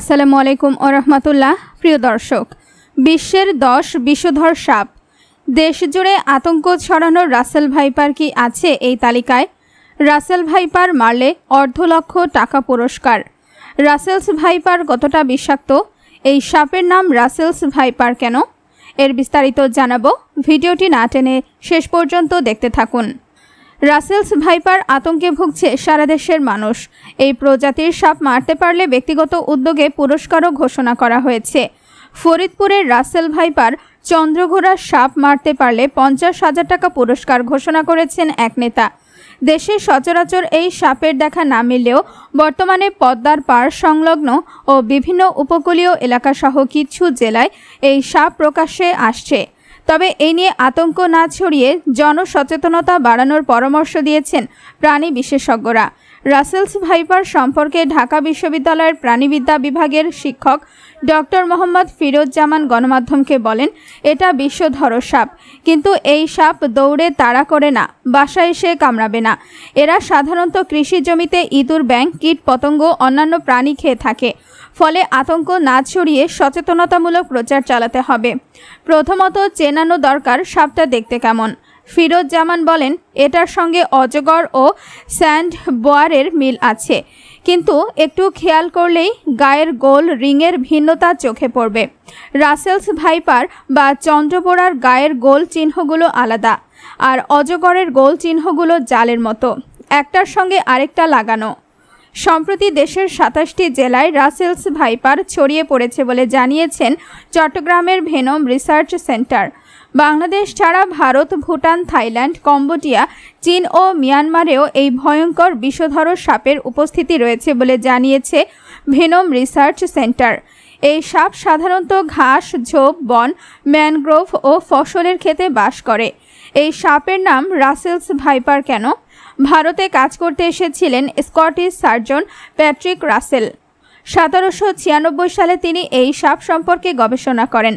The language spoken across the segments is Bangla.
আসসালামু আলাইকুম ও রহমতুল্লাহ, প্রিয় দর্শক। বিশ্বের দশ বিষধর সাপ। দেশজুড়ে আতঙ্ক ছড়ানোর রাসেল ভাইপার কি আছে এই তালিকায়? রাসেল ভাইপার মারলে অর্ধ লক্ষ টাকা পুরস্কার। রাসেলস ভাইপার কতটা বিষাক্ত? এই সাপের নাম রাসেলস ভাইপার কেন? এর বিস্তারিত জানাব। ভিডিওটি না টেনে শেষ পর্যন্ত দেখতে থাকুন। রাসেলস ভাইপার আতঙ্কে ভুগছে সারা দেশের মানুষ। এই প্রজাতির সাপ মারতে পারলে ব্যক্তিগত উদ্যোগে পুরস্কারও ঘোষণা করা হয়েছে। ফরিদপুরের রাসেল ভাইপার চন্দ্রঘোড়ার সাপ মারতে পারলে পঞ্চাশ হাজার টাকা পুরস্কার ঘোষণা করেছেন এক নেতা। দেশে সচরাচর এই সাপের দেখা না মিললেও বর্তমানে পদ্মার পাড় সংলগ্ন ও বিভিন্ন উপকূলীয় এলাকাসহ কিছু জেলায় এই সাপ প্রকাশ্যে আসছে। তবে এই নিয়ে আতঙ্ক না ছড়িয়ে জনসচেতনতা বাড়ানোর পরামর্শ দিয়েছেন প্রাণী বিশেষজ্ঞরা। রাসেলস ভাইপার সম্পর্কে ঢাকা বিশ্ববিদ্যালয়ের প্রাণীবিদ্যা বিভাগের শিক্ষক ডক্টর মোহাম্মদ ফিরোজ জামান গণমাধ্যমকে বলেন, এটা বিষধর সাপ। কিন্তু এই সাপ দৌড়ে তাড়া করে না, বাসায় এসে কামড়াবে না। এরা সাধারণত কৃষি জমিতে ইঁদুর ব্যাং কীট পতঙ্গ অন্যান্য প্রাণী খেয়ে থাকে। ফলে আতঙ্ক না ছড়িয়ে সচেতনতামূলক প্রচার চালাতে হবে। প্রথমত, চেনানো দরকার সাপটা দেখতে কেমন। ফিরোজ জামান বলেন, এটার সঙ্গে অজগর ও স্যান্ড বোয়ারের মিল আছে। কিন্তু একটু খেয়াল করলেই গায়ের গোল রিংয়ের ভিন্নতা চোখে পড়বে। রাসেলস ভাইপার বা চন্দ্রবোড়ার গায়ের গোল চিহ্নগুলো আলাদা আর অজগরের গোল চিহ্নগুলো জালের মতো। একটার সঙ্গে আরেকটা লাগানো। সম্প্রতি দেশের সাতাশটি জেলায় রাসেলস ভাইপার ছড়িয়ে পড়েছে বলে জানিয়েছেন চট্টগ্রামের ভেনম রিসার্চ সেন্টার। বাংলাদেশ ছাড়া ভারত, ভুটান, থাইল্যান্ড, কম্বোডিয়া, চীন ও মিয়ানমারেও এই ভয়ঙ্কর বিষধর সাপের উপস্থিতি রয়েছে বলে জানিয়েছে ভেনম রিসার্চ সেন্টার। এই সাপ সাধারণত ঘাস, ঝোপ, বন, ম্যানগ্রোভ ও ফসলের ক্ষেতে বাস করে। এই সাপের নাম রাসেলস ভাইপার কেন? ভারতে কাজ করতে এসেছিলেন স্কটিশ সার্জন প্যাট্রিক রাসেল। সতেরোশো ছিয়ানব্বই সালে তিনি এই সাপ সম্পর্কে গবেষণা করেন।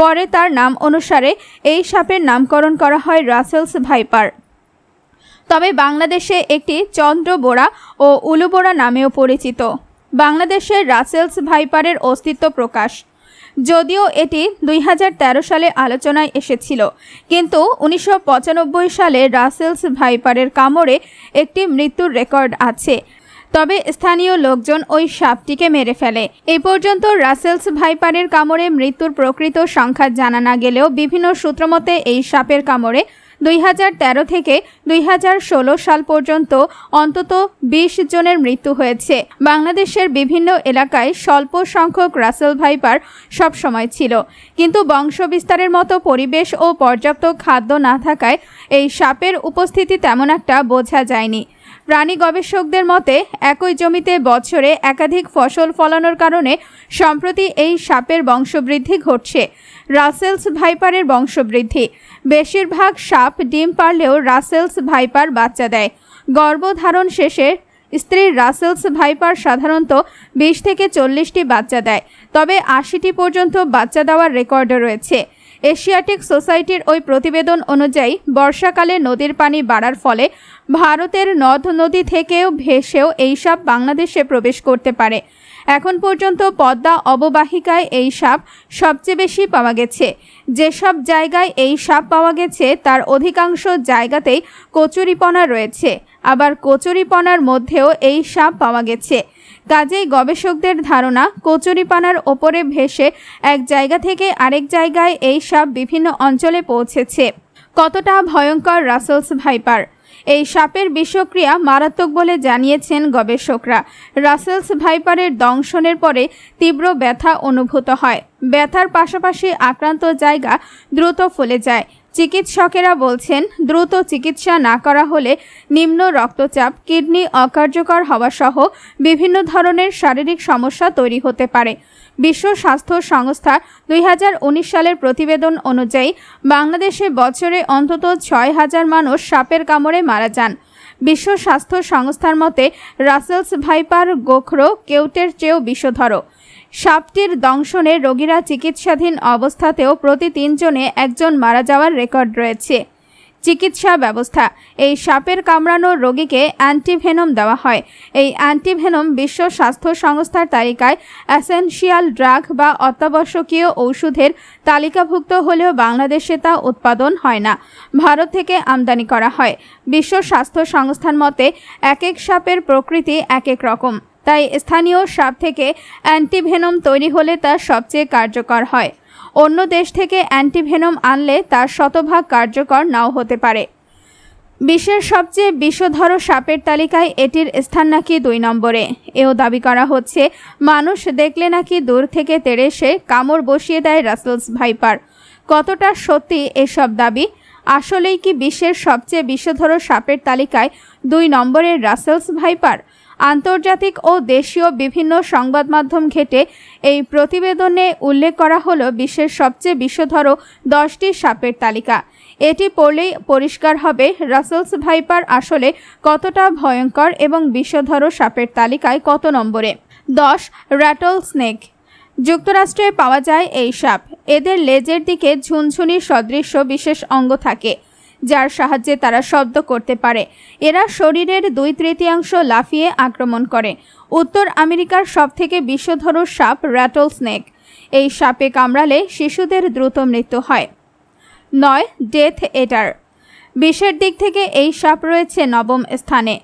পরে তার নাম অনুসারে এই সাপের নামকরণ করা হয় রাসেলস ভাইপার। তবে বাংলাদেশে একটি চন্দ্রবোড়া ও উলুবোড়া নামেও পরিচিত। বাংলাদেশের রাসেলস ভাইপারের অস্তিত্ব প্রকাশ। যদিও এটি দুই হাজার তেরো সালে আলোচনায় এসেছিল। কিন্তু উনিশশো পঁচানব্বই সালে রাসেলস ভাইপারের কামড়ে একটি মৃত্যুর রেকর্ড আছে। তবে স্থানীয় লোকজন ওই সাপটিকে মেরে ফেলে। এই পর্যন্ত রাসেলস ভাইপারের কামড়ে মৃত্যুর প্রকৃত সংখ্যা জানা না গেলেও বিভিন্ন সূত্রমতে এই সাপের কামড়ে দুই হাজার তেরো থেকে দুই হাজার ষোলো সাল পর্যন্ত অন্তত ২০ জনের মৃত্যু হয়েছে। বাংলাদেশের বিভিন্ন এলাকায় স্বল্প সংখ্যক রাসেল ভাইপার সবসময় ছিল। কিন্তু বংশ বিস্তারের মতো পরিবেশ ও পর্যাপ্ত খাদ্য না থাকায় এই সাপের উপস্থিতি তেমন একটা বোঝা যায়নি। প্রাণী গবেষকদের মতে, একই জমিতে বছরে একাধিক ফসল ফলানোর কারণে সম্প্রতি এই সাপের বংশবৃদ্ধি ঘটছে। রাসেলস ভাইপারের বংশবৃদ্ধি। বেশিরভাগ সাপ ডিম পারলেও রাসেলস ভাইপার বাচ্চা দেয়। গর্ভধারণ শেষে স্ত্রীর রাসেলস ভাইপার সাধারণত বিশ থেকে চল্লিশটি বাচ্চা দেয়। তবে আশিটি পর্যন্ত বাচ্চা দেওয়ার রেকর্ডও রয়েছে। এশিয়াটিক সোসাইটির ওই প্রতিবেদন অনুযায়ী, বর্ষাকালে নদীর পানি বাড়ার ফলে ভারতের নদ নদী থেকেও ভেসেও এইসব বাংলাদেশে প্রবেশ করতে পারে। এখন পর্যন্ত পদ্মা অববাহিকায় এই সাপ সবচেয়ে বেশি পাওয়া গেছে। যেসব জায়গায় এই সাপ পাওয়া গেছে, তার অধিকাংশ জায়গাতেই কচুরিপনা রয়েছে। আবার কচুরিপনার মধ্যেও এই সাপ পাওয়া গেছে। কাজেই গবেষকদের ধারণা, কচুরিপানার ওপরে ভেসে এক জায়গা থেকে আরেক জায়গায় এই সাপ বিভিন্ন অঞ্চলে পৌঁছেছে। কতটা ভয়ঙ্কর রাসেলস ভাইপার? এই সাপের বিষক্রিয়া মারাত্মক বলে জানিয়েছেন গবেষকরা। রাসেলস ভাইপারের দংশনের পরে তীব্র ব্যথা অনুভূত হয়। ব্যথার পাশাপাশি আক্রান্ত জায়গা দ্রুত ফুলে যায়। চিকিৎসকেরা বলছেন, দ্রুত চিকিৎসা না করা হলে নিম্ন রক্তচাপ, কিডনি অকার্যকর হওয়া সহ বিভিন্ন ধরনের শারীরিক সমস্যা তৈরি হতে পারে। বিশ্ব স্বাস্থ্য সংস্থা দুই সালের প্রতিবেদন অনুযায়ী, বাংলাদেশে বছরে অন্তত ছয় হাজার মানুষ সাপের কামড়ে মারা যান। বিশ্ব স্বাস্থ্য সংস্থার মতে, রাসেলস ভাইপার গোখরো কেউটের চেয়েও বিষধর। সাপটির দংশনে রোগীরা চিকিৎসাধীন অবস্থাতেও প্রতি তিনজনে একজন মারা যাওয়ার রেকর্ড রয়েছে। চিকিৎসা ব্যবস্থা। এই সাপের কামড়ানো রোগীকে অ্যান্টিভেনম দেওয়া হয়। এই অ্যান্টিভেনম বিশ্ব স্বাস্থ্য সংস্থার তালিকায় অ্যাসেনশিয়াল ড্রাগ বা অত্যাবশ্যকীয় ঔষধের তালিকাভুক্ত হলেও বাংলাদেশে তা উৎপাদন হয় না। ভারত থেকে আমদানি করা হয়। বিশ্ব স্বাস্থ্য সংস্থার মতে এক এক সাপের প্রকৃতি এক এক রকম। তাই স্থানীয় সাপ থেকে অ্যান্টিভেনম তৈরি হলে তা সবচেয়ে কার্যকর হয়। অন্য দেশ থেকে অ্যান্টিভেনম আনলে তার শতভাগ কার্যকর নাও হতে পারে। বিশ্বের সবচেয়ে বিষধর সাপের তালিকায় এটির স্থান নাকি দুই নম্বরে। এও দাবি করা হচ্ছে, মানুষ দেখলে নাকি দূর থেকে তেড়ে এসে কামড় বসিয়ে দেয় রাসেলস ভাইপার। কতটা সত্যি এসব দাবি? আসলেই কি বিশ্বের সবচেয়ে বিষধর সাপের তালিকায় দুই নম্বরের রাসেলস ভাইপার? আন্তর্জাতিক ও দেশীয় বিভিন্ন সংবাদ মাধ্যম ঘেটে এই প্রতিবেদনে উল্লেখ করা হলো বিশ্বের সবচেয়ে বিষধর দশটি সাপের তালিকা। এটি পড়লেই পরিষ্কার হবে রাসেলস ভাইপার আসলে কতটা ভয়ঙ্কর এবং বিষধর সাপের তালিকায় কত নম্বরে। দশ র্যাটল স্নেক। যুক্তরাষ্ট্রে পাওয়া যায় এই সাপ। এদের লেজের দিকে ঝুনঝুনির সদৃশ্য বিশেষ অঙ্গ থাকে। যার সাহায্যে তারা শব্দ করতে পারে। এরা শরীরের দুই তৃতীয়াংশ লাফিয়ে আক্রমণ করে। উত্তর আমেরিকার সবথেকে বিষধর সাপ র্যাটল স্নেক এই সাপে কামড়ালে শিশুদের দ্রুত মৃত্যু হয়। নয় ডেথ এটার বিশ্বের দিক থেকে এই সাপ রয়েছে নবম স্থানে।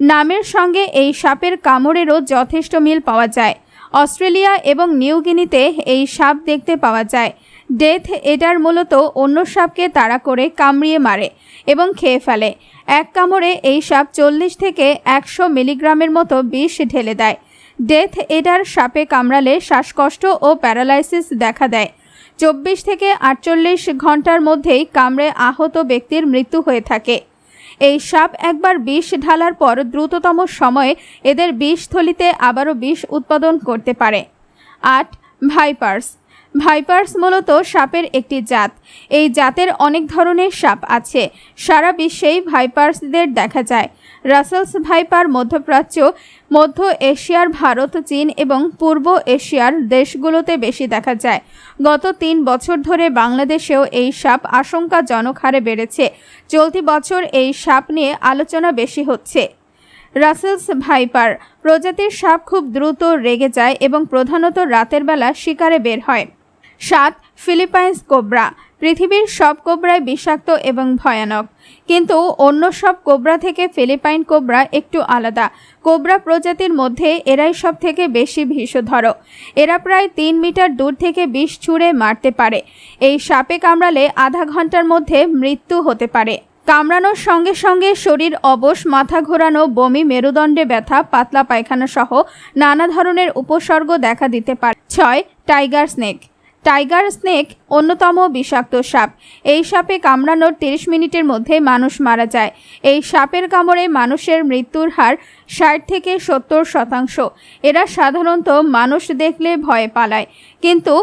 নামের সঙ্গে এই সাপের কামড়েরও যথেষ্ট মিল পাওয়া যায়। অস্ট্রেলিয়া এবং নিউগিনিতে এই সাপ দেখতে পাওয়া যায়। ডেথ এটার মূলত অন্য সাপকে তাড়া করে কামড়িয়ে মারে এবং খেয়ে ফেলে। এক কামড়ে এই সাপ চল্লিশ থেকে একশো মিলিগ্রামের মতো বিষ ঢেলে দেয়। ডেথ এটার সাপে কামড়ালে শ্বাসকষ্ট ও প্যারালাইসিস দেখা দেয়। চব্বিশ থেকে আটচল্লিশ ঘণ্টার মধ্যেই কামড়ে আহত ব্যক্তির মৃত্যু হয়ে থাকে। এই সাপ একবার বিষ ঢালার পর দ্রুততম সময়ে এদের বিষথলিতে আবারও বিষ উৎপাদন করতে পারে। আট, ভাইপার্স ভাইপার্স মূলত সাপের একটি জাত। এই জাতের অনেক ধরনের সাপ আছে। সারা বিশ্বেই ভাইপার্সদের দেখা যায়। রাসেলস ভাইপার মধ্যপ্রাচ্য, মধ্য এশিয়ার ভারত, চীন এবং পূর্ব এশিয়ার দেশগুলোতে বেশি দেখা যায়। গত তিন বছর ধরে বাংলাদেশেও এই সাপ আশঙ্কাজনক হারে বেড়েছে। চলতি বছর এই সাপ নিয়ে আলোচনা বেশি হচ্ছে। রাসেলস ভাইপার প্রজাতির সাপ খুব দ্রুত রেগে যায় এবং প্রধানত রাতের বেলা শিকারে বের হয়। সাত, ফিলিপাইন্স কোবরা। পৃথিবীর সব কোবরাই বিষাক্ত এবং ভয়ানক। কিন্তু অন্য সব কোবরা থেকে ফিলিপাইন কোবরা একটু আলাদা। কোবরা প্রজাতির মধ্যে এরাই সব থেকে বেশি বিষধর এরা প্রায় তিন মিটার দূর থেকে বিষ ছুঁড়ে মারতে পারে। এই সাপে কামড়ালে আধা ঘণ্টার মধ্যে মৃত্যু হতে পারে। কামড়ানোর সঙ্গে সঙ্গে শরীর অবশ, মাথা ঘোরানো, বমি, মেরুদণ্ডে ব্যথা, পাতলা পায়খানা সহ নানা ধরনের উপসর্গ দেখা দিতে পারে। ছয়, টাইগার স্নেক। টাইগার স্নেক অন্যতম বিষাক্ত সাপ। এই সাপে কামড়ানোর তিরিশ মিনিটের মধ্যে মানুষ মারা যায়। এই সাপের কামড়ে মানুষের মৃত্যুর হার ষাট থেকে সত্তর শতাংশ। এরা সাধারণত মানুষ দেখলে ভয়ে পালায়। কিন্তু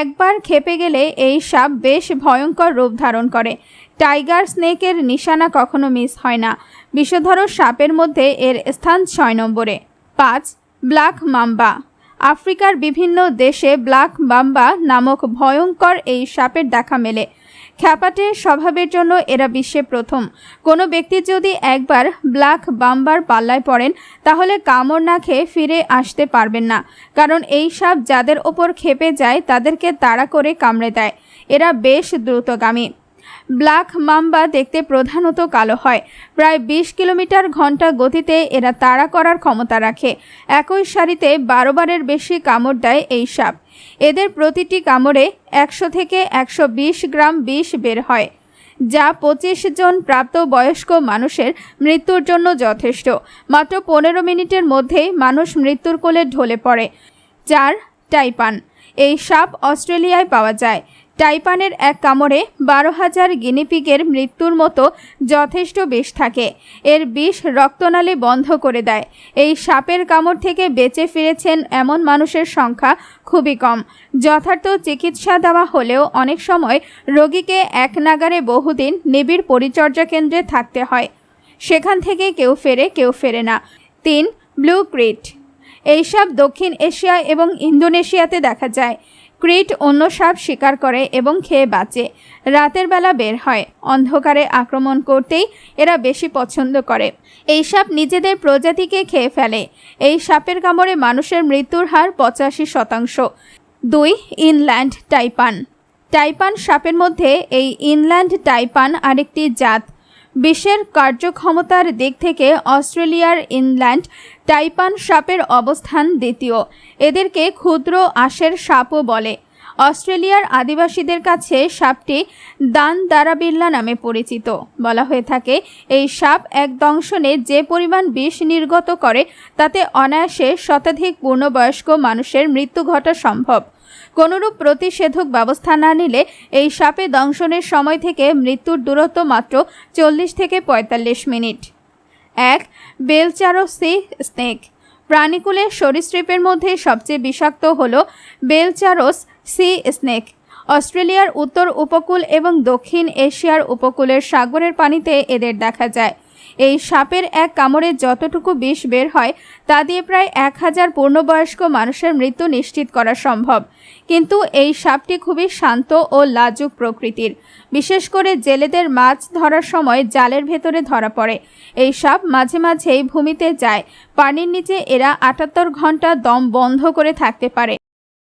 একবার খেপে গেলে এই সাপ বেশ ভয়ঙ্কর রূপ ধারণ করে। টাইগার স্নেকের নিশানা কখনো মিস হয় না। বিষধর সাপের মধ্যে এর স্থান ছয় নম্বরে। পাঁচ, ব্ল্যাক মাম্বা। আফ্রিকার বিভিন্ন দেশে ব্ল্যাক বাম্বা নামক ভয়ঙ্কর এই সাপের দেখা মেলে। খ্যাপাটে স্বভাবের জন্য এরা বিশ্বে প্রথম। কোনো ব্যক্তি যদি একবার ব্ল্যাক বাম্বার পাল্লায় পড়েন, তাহলে কামড় না খেয়ে ফিরে আসতে পারবেন না। কারণ এই সাপ যাদের ওপর খেপে যায়, তাদেরকে তাড়া করে কামড়ে দেয়। এরা বেশ দ্রুতগামী। ব্ল্যাক মাম্বা দেখতে প্রধানত কালো হয়। প্রায় বিশ কিলোমিটার ঘণ্টা গতিতে এরা তাড়া করার ক্ষমতা রাখে। একই সারিতে বারো বারের বেশি কামড় দেয় এই সাপ। এদের প্রতিটি কামড়ে একশো থেকে একশো বিশ গ্রাম বিষ বের হয়, যা পঁচিশ জন প্রাপ্ত বয়স্ক মানুষের মৃত্যুর জন্য যথেষ্ট। মাত্র পনেরো মিনিটের মধ্যেই মানুষ মৃত্যুর কোলে ঢলে পড়ে চার টাইপান। এই সাপ অস্ট্রেলিয়ায় পাওয়া যায় টাইপানের এক কামড়ে বারো হাজার গিনিপিগের মৃত্যুর মতো যথেষ্ট বিষ থাকে। এর বিষ রক্তনালী বন্ধ করে দেয়। এই সাপের কামড় থেকে বেঁচে ফিরেছেন এমন মানুষের সংখ্যা খুবই কম। যথার্থ চিকিৎসা দেওয়া হলেও অনেক সময় রোগীকে এক নাগারে বহুদিন নিবিড় পরিচর্যা কেন্দ্রে থাকতে হয়। সেখান থেকে কেউ ফেরে কেউ ফেরে না। তিন, ব্লু ক্রিট। এইসব দক্ষিণ এশিয়া এবং ইন্দোনেশিয়াতে দেখা যায়। ক্রিট অন্য সাপ শিকার করে এবং খেয়ে বাঁচে। রাতের বেলা বের হয়। অন্ধকারে আক্রমণ করতেই এরা বেশি পছন্দ করে। এই সাপ নিজেদের প্রজাতিকে খেয়ে ফেলে। এই সাপের কামড়ে মানুষের মৃত্যুর হার পঁচাশি শতাংশ। দুই, ইনল্যান্ড টাইপান। টাইপান সাপের মধ্যে এই ইনল্যান্ড টাইপান আরেকটি জাত। বিশ্বের কার্যক্ষমতার দিক থেকে অস্ট্রেলিয়ার ইনল্যান্ড টাইপান সাপের অবস্থান দ্বিতীয়। এদেরকে ক্ষুদ্র আঁশের সাপও বলে। অস্ট্রেলিয়ার আদিবাসীদের কাছে সাপটি দান দারাবিল্লা নামে পরিচিত। বলা হয়ে থাকে, এই সাপ এক দংশনে যে পরিমাণ বিষ নির্গত করে, তাতে অনায়াসে শতাধিক পূর্ণবয়স্ক মানুষের মৃত্যু ঘটা সম্ভব। কোনরূপ প্রতিষেধক ব্যবস্থা না নিলে এই সাপে দংশনের সময় থেকে মৃত্যুর দূরত্ব মাত্র চল্লিশ থেকে পঁয়তাল্লিশ মিনিট। এক, বেলচারো সি স্নেক। প্রাণীকুলের সরীসৃপের মধ্যে সবচেয়ে বিষাক্ত হল বেলচারোস সি স্নেক। অস্ট্রেলিয়ার উত্তর উপকূল এবং দক্ষিণ এশিয়ার উপকূলের সাগরের পানিতে এদের দেখা যায়। এই সাপের এক কামড়ে যতটুকু বিষ বের হয়, তা দিয়ে প্রায় এক হাজার পূর্ণবয়স্ক মানুষের মৃত্যু নিশ্চিত করা সম্ভব। কিন্তু এই সাপটি খুবই শান্ত ও লাজুক প্রকৃতির। বিশেষ করে জেলেদের মাছ ধরার সময় জালের ভেতরে ধরা পড়ে। এই সাপ মাঝে মাঝেই ভূমিতে যায়। পানির নিচে এরা আটাত্তর ঘণ্টা দম বন্ধ করে থাকতে পারে।